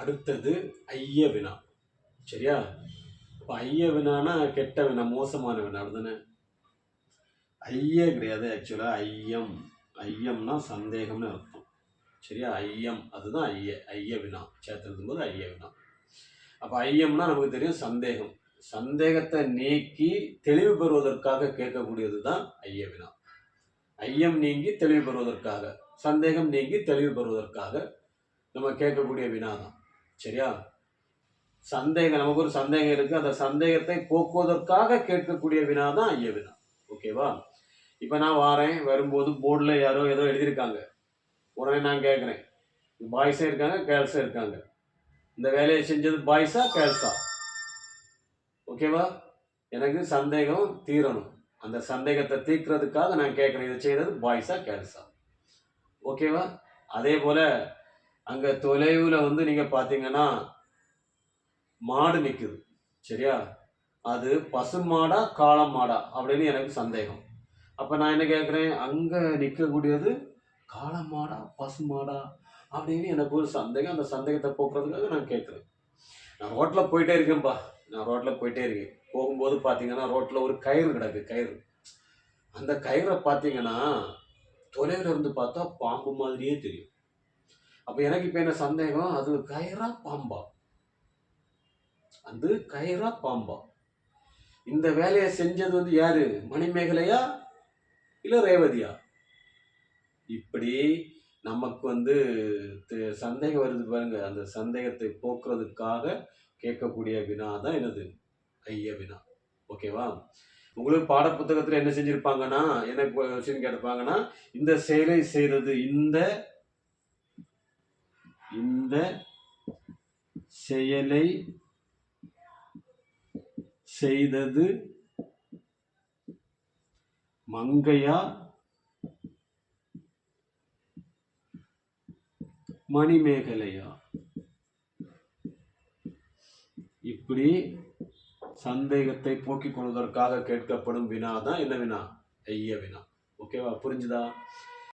அடுத்தது ஐய வினா. சரியா? இப்போ ஐய வினானா கெட்ட வினா மோசமான வினா அப்படிதானே? ஐய கிடையாது ஆக்சுவலாக ஐயம். ஐயம்னா சந்தேகம்னு அர்த்தம். சரியா? ஐயம் அதுதான் ஐய ஐய வினா. சேர்த்துருக்கும் போது ஐய வினா. அப்போ ஐயம்னா நமக்கு தெரியும் சந்தேகம். சந்தேகத்தை நீக்கி தெளிவு பெறுவதற்காக கேட்கக்கூடியது தான் ஐய வினா. ஐயம் நீங்கி தெளிவு பெறுவதற்காக சந்தேகம் நீங்கி தெளிவு பெறுவதற்காக நம்ம கேட்கக்கூடிய வினா தான் சரியா? சந்தேகம் நமக்கு ஒரு சந்தேகம் இருக்கு. அந்த சந்தேகத்தை போக்குவதற்காக கேட்கக்கூடிய வினா தான் ஐய வினா. ஓகேவா இப்போ நான் வாரேன் வரும்போது போர்டில் யாரோ ஏதோ எழுதியிருக்காங்க. உடனே நான் கேட்குறேன். பாய்ஸும் இருக்காங்க கேர்ள்ஸும் இருக்காங்க. இந்த வேலையை செஞ்சது பாய்ஸா கேர்ள்ஸா ஓகேவா எனக்கு சந்தேகம் தீரணும். அந்த சந்தேகத்தை தீர்க்கிறதுக்காக நான் கேட்குறேன். இதை செய்கிறது பாய்ஸா கேர்ள்ஸா ஓகேவா அதே போல் அங்கே தொலைவில் வந்து நீங்கள் பார்த்தீங்கன்னா மாடு நிற்குது சரியா? அது பசுமாடா காளம் மாடா? அப்படின்னு எனக்கு சந்தேகம். அப்போ நான் என்ன கேட்குறேன் அங்கே நிற்கக்கூடியது காளை மாடா பசுமாடா அப்படின்னு எனக்கு ஒரு சந்தேகம். அந்த சந்தேகத்தை போக்குறதுக்காக நான் கேட்குறேன் நான் ரோட்டில் போயிட்டே இருக்கேன்ப்பா நான் ரோட்டில் போயிட்டே இருக்கேன். போகும்போது பார்த்தீங்கன்னா ரோட்டில் ஒரு கயிறு கிடக்கு கயிறு. அந்த கயிறை பார்த்தீங்கன்னா தொலைவில் இருந்து பார்த்தா பாம்பு மாதிரியே தெரியும். அப்போ எனக்கு இப்போ என்ன சந்தேகம்? அது கயிறா பாம்பா. அது கயிறா பாம்பா. இந்த வேலையை செஞ்சது வந்து யாரு? மணிமேகலையா? இல்லை ரேவதியா? இப்படி நமக்கு வந்து சந்தேகம் வருது பாருங்க. அந்த சந்தேகத்தை போக்குறதுக்காக கேட்கக்கூடிய வினா தான் என்னது? ஐய வினா. ஓகேவா? உங்களுக்கு பாடப்புத்தகத்தில் என்ன செஞ்சுருப்பாங்கன்னா என்ன கொஸ்டின் கேட்பாங்கன்னா இந்த செயலை செய்கிறது இந்த இந்த செயலை செய்தது மங்கையா மணிமேகலையா? இப்படி சந்தேகத்தை போக்கிக் கொள்வதற்காக கேட்கப்படும் வினா தான் என்ன வினா? ஐய வினா. ஓகேவா புரிஞ்சுதா?